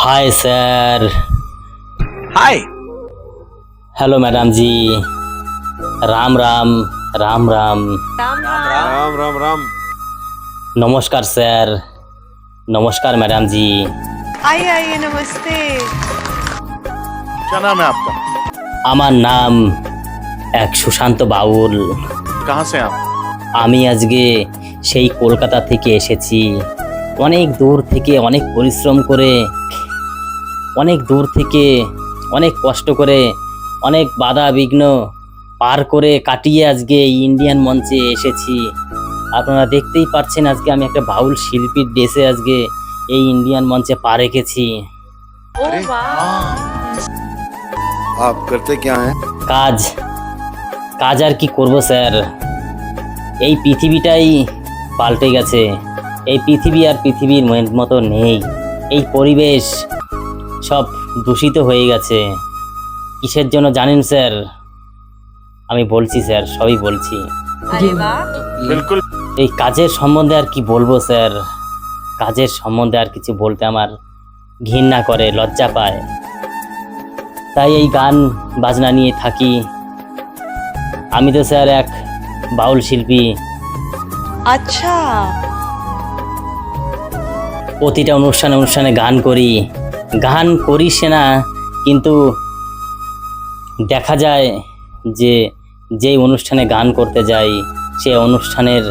hi sir hi hello madam ji Ram Ram Ram Ram Ram Ram Ram नमस्कार sir नमस्कार madam जी आइए आइए नमस्ते क्या नाम है आपका আমার নাম এক সুশান্ত বাউল कहाँ से हैं आप আমি আজকে সেই কলকাতা থেকে এসেছি অনেক দূর থেকে অনেক পরিশ্রম করে অনেক দূর থেকে অনেক কষ্ট করে অনেক বাধা বিঘ্ন পার করে কাটিয়ে আজকে এই ইন্ডিয়ান মঞ্চে এসেছি। আপনারা দেখতেই পাচ্ছেন আজকে আমি একটা বাউল শিল্পীর ড্রেসে আজকে এই ইন্ডিয়ান মঞ্চে পা রেখেছি। কাজ কাজ আর কি করব স্যার? এই পৃথিবীটাই পাল্টে গেছে। এই পৃথিবী আর পৃথিবীর মতো নেই। এই পরিবেশ সব দূষিত হয়ে গেছে। কিসের জন্য জানেন স্যার? আমি বলছি স্যার সবই বলছি। এই কাজের সম্বন্ধে আর কি বলব স্যার? কাজের সম্বন্ধে আর কিছু বলতে আমার ঘৃণা করে লজ্জা পায়। তাই এই গান বাজনা নিয়ে থাকি। আমি তো স্যার এক বাউল শিল্পী। আচ্ছা। প্রতিটা অনুষ্ঠানে অনুষ্ঠানে গান করি। গান করি সে না, কিন্তু দেখা যায় যে যেই অনুষ্ঠানে গান করতে যাই, সে অনুষ্ঠানের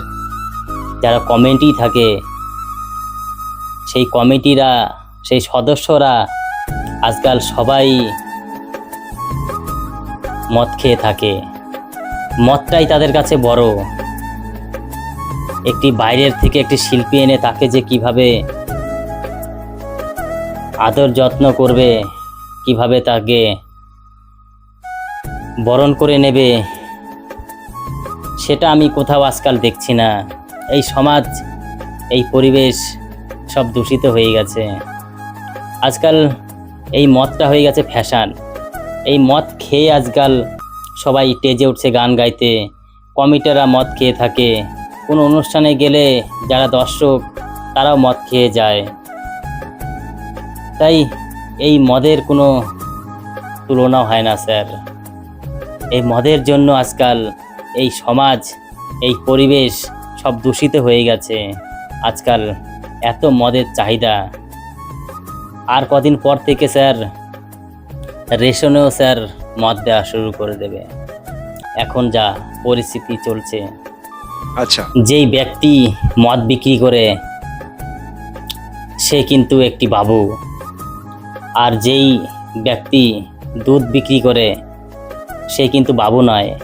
যারা কমিটি থাকে, সেই কমিটিরা, সেই সদস্যরা আজকাল সবাই মদ খেয়ে থাকে। মদটাই তাদের কাছে বড়। একটি বাইরের থেকে একটি শিল্পী এনে তাকে যে কীভাবে আদর যত্ন করবে, কীভাবে তাকে বরণ করে নেবে, সেটা আমি কোথাও আজকাল দেখছি না। এই সমাজ, এই পরিবেশ সব দূষিত হয়ে গেছে। আজকাল এই মদটা হয়ে গেছে ফ্যাশান। এই মদ খেয়ে আজকাল সবাই টেজে উঠছে গান গাইতে। কমিটাররা মদ খেয়ে থাকে। কোনো অনুষ্ঠানে গেলে যারা দর্শক, তারাও মদ খেয়ে যায়। তাই এই মদের কোনো তুলনা হয় না স্যার। এই মদের জন্য আজকাল এই সমাজ এই পরিবেশ সব দূষিত হয়ে গেছে। আজকাল এত মদের চাহিদা। আর কদিন পর থেকে স্যার রেশনেও স্যার মদ দেওয়া শুরু করে দেবে। এখন যা পরিস্থিতি চলছে। আচ্ছা। যেই ব্যক্তি মদ বিক্রি করে সে কিন্তু একটি বাবু। আর যেই ব্যক্তি দুধ বিক্রি করে, সে কিন্তু বাবু নয়।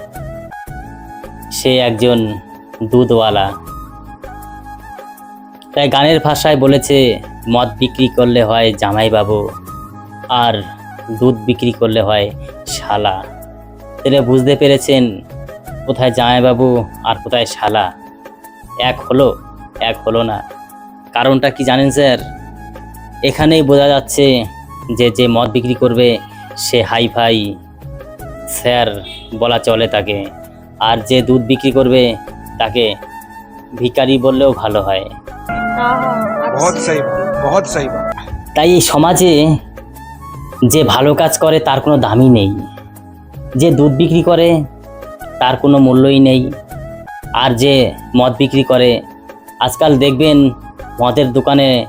সে একজন দুধওয়ালা। তাই গানের ভাষায় বলেছে, মদ বিক্রি করলে হয় জামাই বাবু আর দুধ বিক্রি করলে হয় শালা। তাহলে বুঝতে পেরেছেন কোথায় জামাইবাবু আর কোথায় শালা। এক হলো এক হলো না। কারণটা কি জানেন স্যার? এখানেই বোঝা যাচ্ছে যে যে মদ বিক্রি করবে সে হাইফাই স্যার বলা চলে তাকে। আর যে দুধ বিক্রি করবে তাকে ভিকারি বললেও ভালো হয়। তাই এই সমাজে যে ভালো কাজ করে তার কোনো দামই নেই। যে দুধ বিক্রি করে তার কোনো মূল্যই নেই। আর যে মদ বিক্রি করে আজকাল দেখবেন মদের দোকানে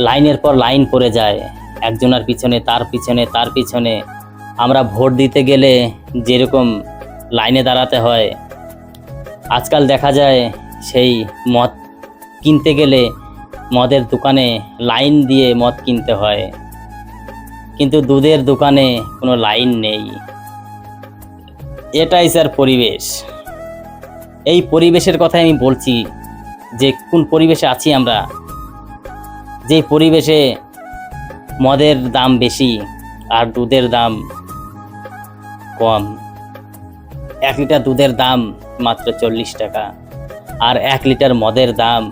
লাইনের পর লাইন পড়ে যায়। একজনের পিছনে, তার পিছনে তার পিছনে। আমরা ভোট দিতে গেলে যেরকম লাইনে দাঁড়াতে হয়, আজকাল দেখা যায় সেই মদ কিনতে গেলে মদের দোকানে লাইন দিয়ে মদ কিনতে হয়। কিন্তু দুধের দোকানে কোনো লাইন নেই। এটাই স্যার পরিবেশ। এই পরিবেশের কথাই আমি বলছি যে কোন পরিবেশে আছি আমরা? যে পরিবেশে মদের দাম বেশি আর দুধের দাম কম। এক লিটার দুধের দাম মাত্র চল্লিশ টাকা আর এক লিটার মদের দাম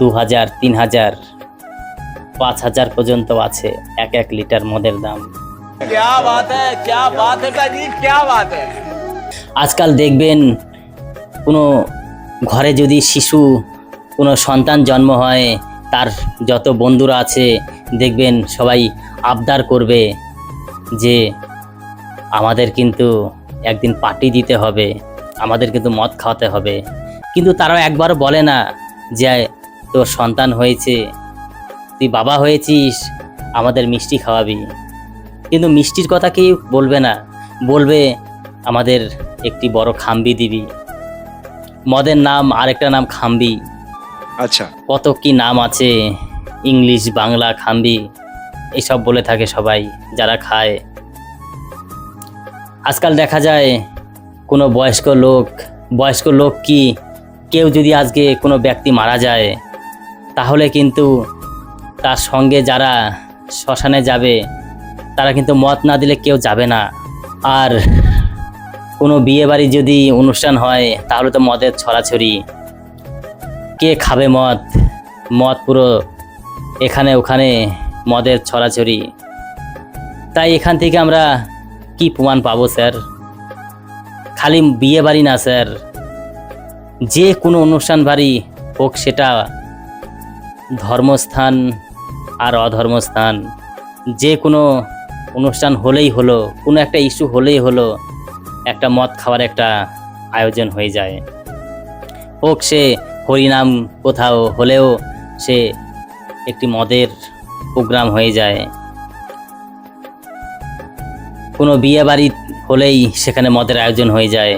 দু হাজার তিন হাজার পাঁচ হাজার পর্যন্ত আছে এক এক লিটার মদের দাম। আজকাল দেখবেন কোনো ঘরে যদি শিশু কোনো সন্তান জন্ম হয় তার যত বন্ধুরা আছে, দেখবেন সবাই আবদার করবে যে আমাদের কিন্তু একদিন পার্টি দিতে হবে, আমাদের কিন্তু মদ খাওয়াতে হবে। কিন্তু তারাও একবারও বলে না যে, তোর সন্তান হয়েছে, তুই বাবা হয়েছিস, আমাদের মিষ্টি খাওয়াবি। কিন্তু মিষ্টির কথা কেউ বলবে না। বলবে, আমাদের একটি বড় খাম্বি দিবি। মদের নাম আরেকটা নাম খাম্বি। আচ্ছা। কত কি নাম আছে? ইংলিশ, বাংলা, খাম্বি, এসব বলে থাকে সবাই, যারা খায়। আজকাল দেখা যায় কোনো বয়স্ক লোক বয়স্ক লোক কি কেউ যদি আজকে কোনো ব্যক্তি মারা যায়, তাহলে কিন্তু তার সঙ্গে যারা শ্মশানে যাবে, তারা কিন্তু মত না দিলে কেউ যাবে না। আর কোনো বিয়ে বাড়ি যদি অনুষ্ঠান হয়, তাহলে তো মদের ছড়াছড়ি। কে খাবে মদ? মদ পুরো এখানে ওখানে মদের ছড়াছড়ি। তাই এখান থেকে আমরা কি প্রমাণ পাবো, স্যার? খালি বিয়ে বাড়ি না, স্যার। যে কোনো অনুষ্ঠান বাড়ি হোক সেটা ধর্মস্থান আর অধর্মস্থান। যে কোনো অনুষ্ঠান হলেই হলো, কোনো একটা ইস্যু হলেই হলো, একটা মদ খাওয়ার একটা আয়োজন হয়ে যায়। হোক সে হরিনাম কোথাও হলেও সে একটি মদের প্রোগ্রাম হয়ে যায়। কোনো বিয়ে বাড়ি হলেই সেখানে মদের আয়োজন হয়ে যায়।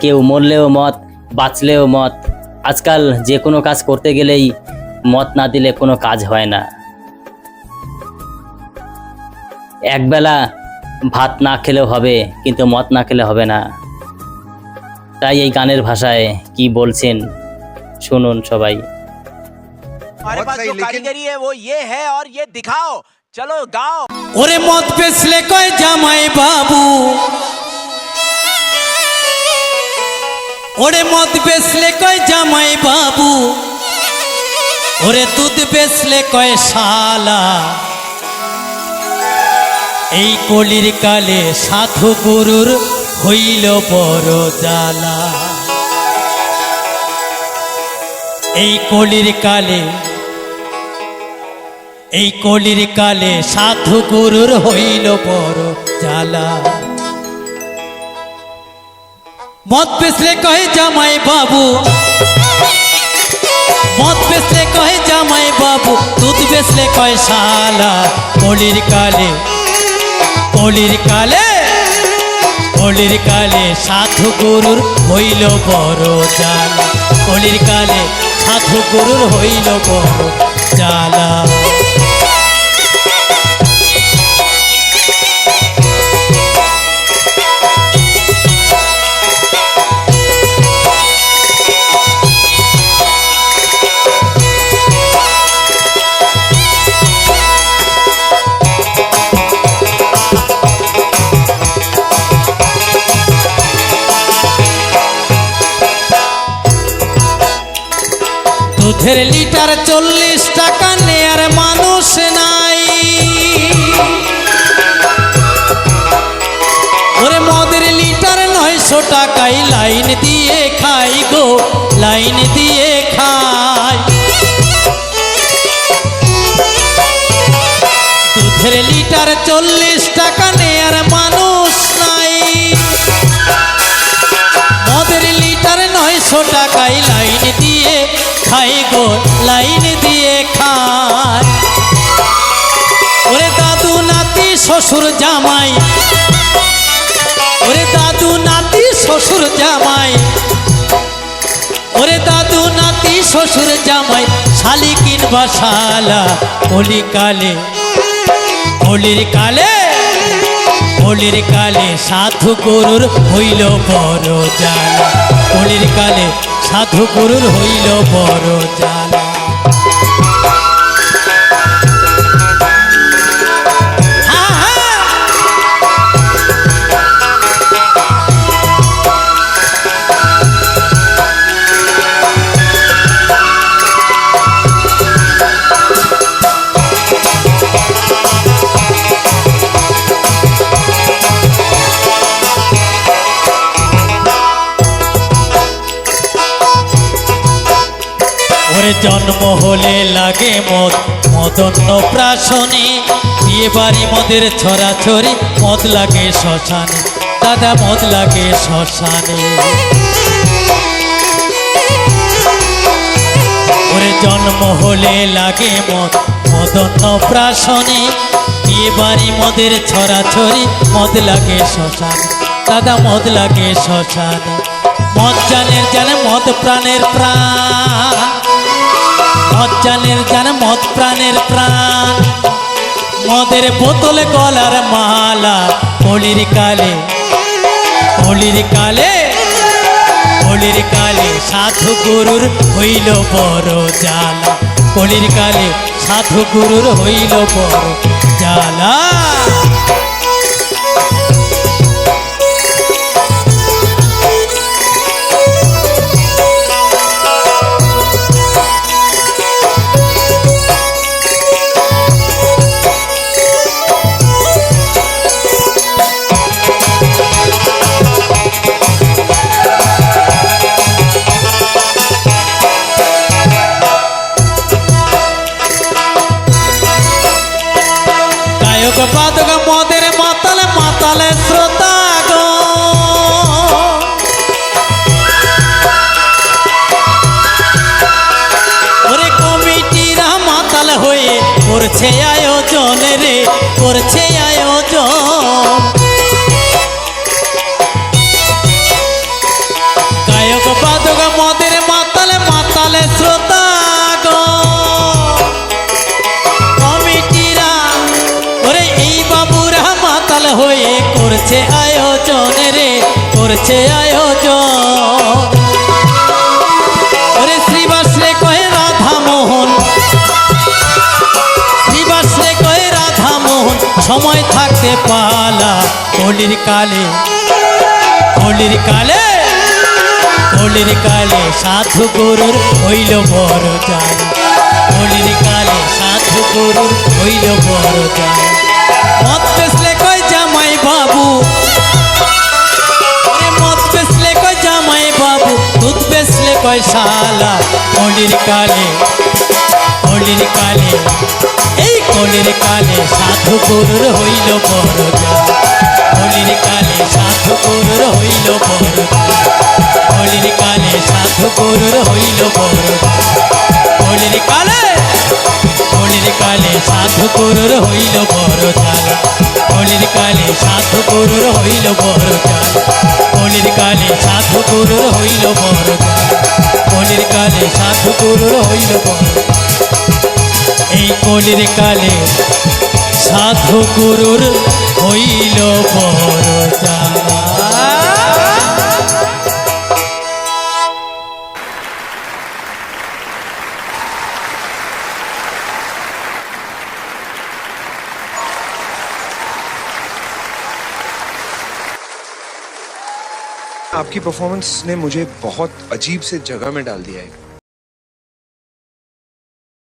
কেউ মরলেও মদ, বাঁচলেও মদ। আজকাল যে কোনো কাজ করতে গেলেই মদ না দিলে কোনো কাজ হয় না। একবেলা ভাত না খেলেও হবে, কিন্তু মদ না খেলে হবে না। তাই এই গানের ভাষায় কি বলছেন শুনুন সবাই हमारे बहुत पास सही, जो लेकिन- कारीगरी है वो ये है और ये दिखाओ चलो गाओ ওরে মদ বেচলে কয় জামাই বাবু ওরে মদ বেচলে কয় জামাই বাবু ওরে দুধ বেচলে কয় শালা এই কলির কালে সাধু গুরুর হইল বড় জ্বালা এই কলির কালে, এই কলির কালে সাধু গুরুর হইল বড় জ্বালা। মদ পেছলে কহে জামাই বাবু, মদ বেচলে কহে জামাই বাবু, দুধ বেচলে কয় শালা। কলির কালে কলির কালে কলির কালে সাধু গুরুর হইল বড় জ্বালা। কলির কালে সাধু গুরুর হইল বড় জ্বালা। দুধের লিটার চল্লিশ টাকা নেয়ার মানুষ নাই। ওরে মদের লিটার নয়শো টাকায় লাইন দিয়ে খাই গো, লাইন দিয়ে খাই। দুধের লিটার চল্লিশ টাকা নেয়ার মানুষ নাই। মদের লিটার নয়শো টাকায় খাই গো? লাইন দিয়ে খায়। ওরে দাদু নাতি, শ্বশুর জামাই। ওরে দাদু নাতি, শ্বশুর জামাই। ওরে দাদু নাতি, শ্বশুর জামাই, শালি কিনবা শালা কলিকালে কলির কালে কলির কালে সাধু গরুর হইল বড় জ্বালা। কলির কালে সাধু গুরুর হইল বড় জ্বালা। ওরে জন্ম হলে লাগে মদ। মদন্য প্রাশনে বিয়ে বাড়ি মদের ছড়াছড়ি, মদ লাগে শ্মশানে। দাদা, মদ লাগে শ্মশানে। ওরে জন্ম হলে লাগে মদ। মদন্য প্রাশনে বিয়ে বাড়ি মদের ছড়াছড়ি, মদ লাগে শ্মশানে। দাদা, মদ লাগে শ্মশানে। মদ জানের জানে, মদ প্রাণের প্রাণ। মদ জানের জানে মদ প্রাণের প্রাণ। মদের বোতলে, গলার মালা, হোলির কালে হোলির কালে হোলির কালে সাধু গুরুর হইল বড় জ্বালা। হোলির কালে সাধু গুরুর হইল বড় জ্বালা। করছে আয়োজন রে, করছে আয়োজন। গায়ক বাদক মদের মাতালে মাতালে শ্রোতা হয়ে করছে আয়োজন রে, করছে আয়োজন। সময় থাকতে পালা হোলির কালে। হোলির কালে হোলির কালে সাধু গুরুর হইল বড় জান হোলির কালে সাধু গুরুর হইল বড় জামাই বাবু বাবু কই শালা। হোলির কালে হোলির কালে, এই হোলির কালে সাধু গুরুর হইল হোলির কালে সাধু গুরুর হইল হোলির কালে সাধু গরুর হইল হোলির কালে হোলির কালে সাধু গরুর হইল বড় হোলির কালে সাধু গরুর হইল বড় হোলির কালে সাধু হইল হোলির কালে সাধু হইল এই কলির কালে সাধু গুরুর হইল বড় জ্বালা आपकी परफॉर्मेंस ने मुझे बहुत अजीब से जगह में डाल दिया है